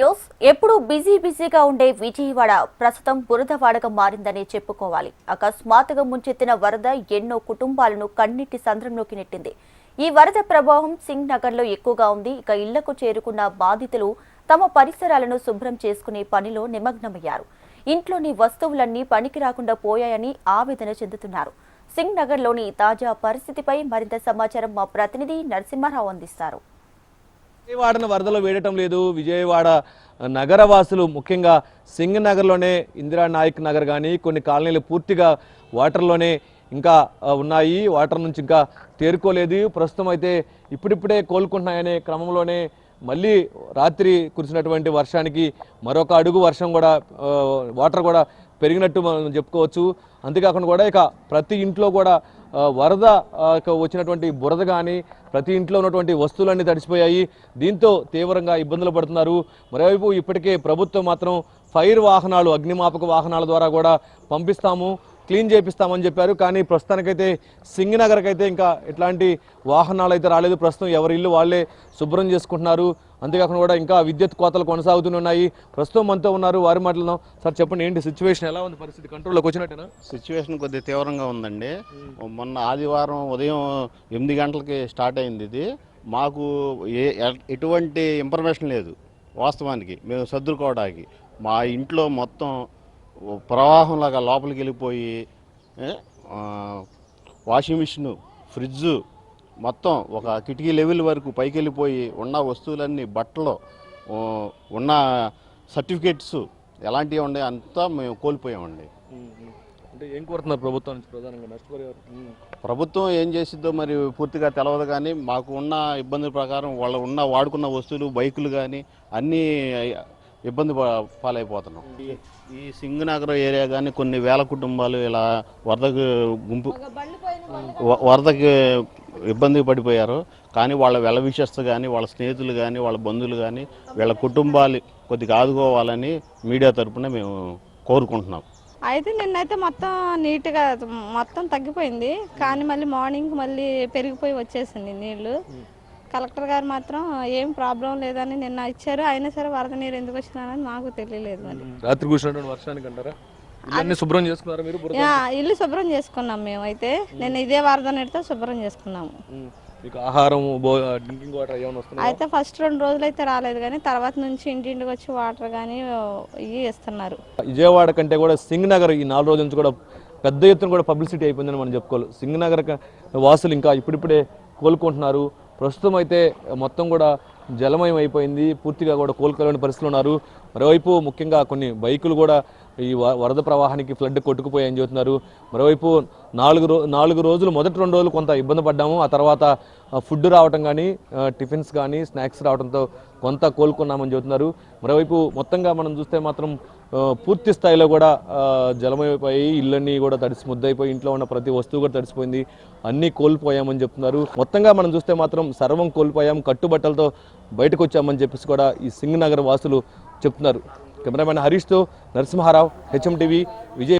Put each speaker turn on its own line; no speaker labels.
News ఎప్పుడు busy బిజీగా ఉండే విజయవాడ ప్రస్తుతం బురదవాడగా మారిందని చెప్పుకోవాలి. అకస్మాత్తుగా ముంచెత్తిన వరద ఎన్నో కుటుంబాలను కన్నీటి సంద్రంలోకి నెట్టింది. ఈ వరద ప్రభావం సింగ్ నగర్లో ఎక్కువగా ఉంది. ఇక ఇళ్ళకు చేరుకున్న బాధితులు తమ పరిసరాలను శుభ్రం చేసుకునే పనిలో నిమగ్నమయ్యారు. ఇంట్లోని వస్తువులన్నీ పనికి రాకుండా పోయాయని ఆవేదన చెందుతున్నారు. సింగ్ నగర్లోని తాజా పరిస్థితిపై మరింత సమాచారం మా ప్రతినిధి నరసింహారావు అందిస్తారు.
విజయవాడను వరదలు వేయటం లేదు. విజయవాడ నగరవాసులు ముఖ్యంగా సింగ్ నగర్లోనే ఇందిరా నాయక్ నగర్ కానీ కొన్ని కాలనీలు పూర్తిగా వాటర్లోనే ఇంకా ఉన్నాయి. వాటర్ నుంచి ఇంకా తేరుకోలేదు. ప్రస్తుతం అయితే ఇప్పుడిప్పుడే కోలుకుంటున్నాయనే క్రమంలోనే మళ్ళీ రాత్రి కురిసినటువంటి వర్షానికి మరొక అడుగు వర్షం కూడా వాటర్ కూడా పెరిగినట్టు మనం చెప్పుకోవచ్చు. అంతేకాకుండా కూడా ఇక ప్రతి ఇంట్లో కూడా వరద వచ్చినటువంటి బురద కానీ ప్రతి ఇంట్లో ఉన్నటువంటి వస్తువులన్నీ తడిసిపోయాయి. దీంతో తీవ్రంగా ఇబ్బందులు పడుతున్నారు. మరోవైపు ఇప్పటికే ప్రభుత్వం మాత్రం ఫైర్ వాహనాలు అగ్నిమాపక వాహనాల ద్వారా కూడా పంపిస్తాము క్లీన్ చేపిస్తామని చెప్పారు. కానీ ప్రస్తుతానికైతే సింగనగర్కి అయితే ఇంకా ఎట్లాంటి వాహనాలు అయితే రాలేదు. ప్రస్తుతం ఎవరి ఇల్లు వాళ్ళే శుభ్రం చేసుకుంటున్నారు. అంతేకాకుండా కూడా ఇంకా విద్యుత్ కోతలు కొనసాగుతున్నాయి ప్రస్తుతం మనతో ఉన్నారు. వారి మాటలను సార్ చెప్పండి ఏంటి సిచ్యువేషన్ ఎలా ఉంది పరిస్థితి? కంట్రోల్లోకి వచ్చినట్టేనా?
సిచ్యువేషన్ కొద్దిగా తీవ్రంగా ఉందండి. మొన్న ఆదివారం ఉదయం ఎనిమిది గంటలకి స్టార్ట్ అయింది ఇది. మాకు ఏ ఎటువంటి ఇన్ఫర్మేషన్ లేదు వాస్తవానికి. మేము సర్దుకోవడానికి. మా ఇంట్లో మొత్తం ప్రవాహంలాగా లోపలికి వెళ్ళిపోయి వాషింగ్ మిషన్ ఫ్రిడ్జ్ మొత్తం ఒక కిటికీ లెవెల్ వరకు పైకి వెళ్ళిపోయి ఉన్న వస్తువులన్నీ బట్టలు ఉన్న సర్టిఫికేట్స్ ఎలాంటివి ఉండే అంతా మేము కోల్పోయామండి.
అంటే ఏం కోరుతున్నారు ప్రభుత్వం నుంచి ప్రధానంగా? నష్టపరిహారం
ప్రభుత్వం ఏం చేసిద్దో మరి పూర్తిగా తెలవదు కానీ మాకు ఉన్న ఇబ్బంది ప్రకారం వాళ్ళ ఉన్న వాడుకున్న వస్తువులు బైకులు కానీ అన్నీ ఇబ్బంది ప- పాలైపోతున్నాం. ఈ- ఈ సింగనగర్ ఏరియా కానీ కొన్ని వేల కుటుంబాలు ఇలా వరదకు గుంపు వ- వరదకి ఇబ్బంది పడిపోయారు. కానీ వాళ్ళ వెల విషస్తు కానీ వాళ్ళ స్నేహితులు కానీ వాళ్ళ బంధువులు కానీ వీళ్ళ కుటుంబాలు కొద్దిగా ఆదుకోవాలని మీడియా తరపున మేము కోరుకుంటున్నాం.
అయితే నిన్నైతే మొత్తం నీట్గా మొత్తం తగ్గిపోయింది. కానీ మళ్ళీ మార్నింగ్ మళ్ళీ పెరిగిపోయి వచ్చేసింది నీళ్ళు. కలెక్టర్ గారు మాత్రం ఏం ప్రాబ్లం లేదని నిన్న ఇచ్చారు. అయినా సరే వరద నీరు ఎందుకు వచ్చిందని మాకు తెలియలేదు మరి.
రాత్రి కూర్చున్నటువంటి వర్షానికి అంటారా? శుభ్రం చేసుకున్నారా మీరు బురద?
యా, ఇల్లు శుభ్రం చేసుకున్నాం మేము అయితే. నిన్న ఇదే వరద నీటితో శుభ్రం చేసుకున్నాము.
ఉమ్. మీకు ఆహారం డ్రింకింగ్ వాటర్ ఏమైనా వస్తున్నాయి?
అయితే ఫస్ట్ రెండు రోజులు అయితే రాలేదు కానీ తర్వాత నుంచి ఇంటింటికి వచ్చి వాటర్ కానీ ఇవి ఇస్తున్నారు
విజయవాడ కంటే కూడా సింగ్ నగర్ ఈ నాలుగు రోజుల నుంచి కూడా పెద్ద ఎత్తున కూడా పబ్లిసిటీ అయిపోయిందని మనం చెప్పుకోవాలి. సింగ్ నగర్ క- వాసులు ఇంకా ఇప్పుడిప్పుడే కోలుకుంటున్నారు. ప్రస్తుతం అయితే మొత్తం కూడా జలమయం అయిపోయింది. పూర్తిగా కూడా కోలుకోలేని పరిస్థితులు ఉన్నారు. మరోవైపు ముఖ్యంగా కొన్ని బైకులు కూడా ఈ వ- వరద ప్రవాహానికి ఫ్లడ్ కొట్టుకుపోయాయని చెబుతున్నారు. మరోవైపు నాలుగు రో నాలుగు రోజులు మొదటి రెండు రోజులు కొంత ఇబ్బంది పడ్డాము. ఆ తర్వాత ఫుడ్ రావటం కానీ టిఫిన్స్ కానీ స్నాక్స్ రావడంతో కొంత కోలుకున్నామని చెబుతున్నారు. మరోవైపు మొత్తంగా మనం చూస్తే మాత్రం పూర్తి స్థాయిలో కూడా జలమైపోయి ఇళ్ళన్నీ కూడా తడిసి ముద్దయిపోయి ఇంట్లో ఉన్న ప్రతి వస్తువు కూడా తడిసిపోయింది. అన్నీ కోల్పోయామని చెప్తున్నారు. మొత్తంగా మనం చూస్తే మాత్రం సర్వం కోల్పోయాం. కట్టుబట్టలతో బయటకు వచ్చామని చెప్పేసి కూడా ఈ సింగ్ నగర్ వాసులు చెప్తున్నారు. కెమెరామెన్ హరీష్తో నరసింహారావు హెచ్ఎం టీవీ విజయ్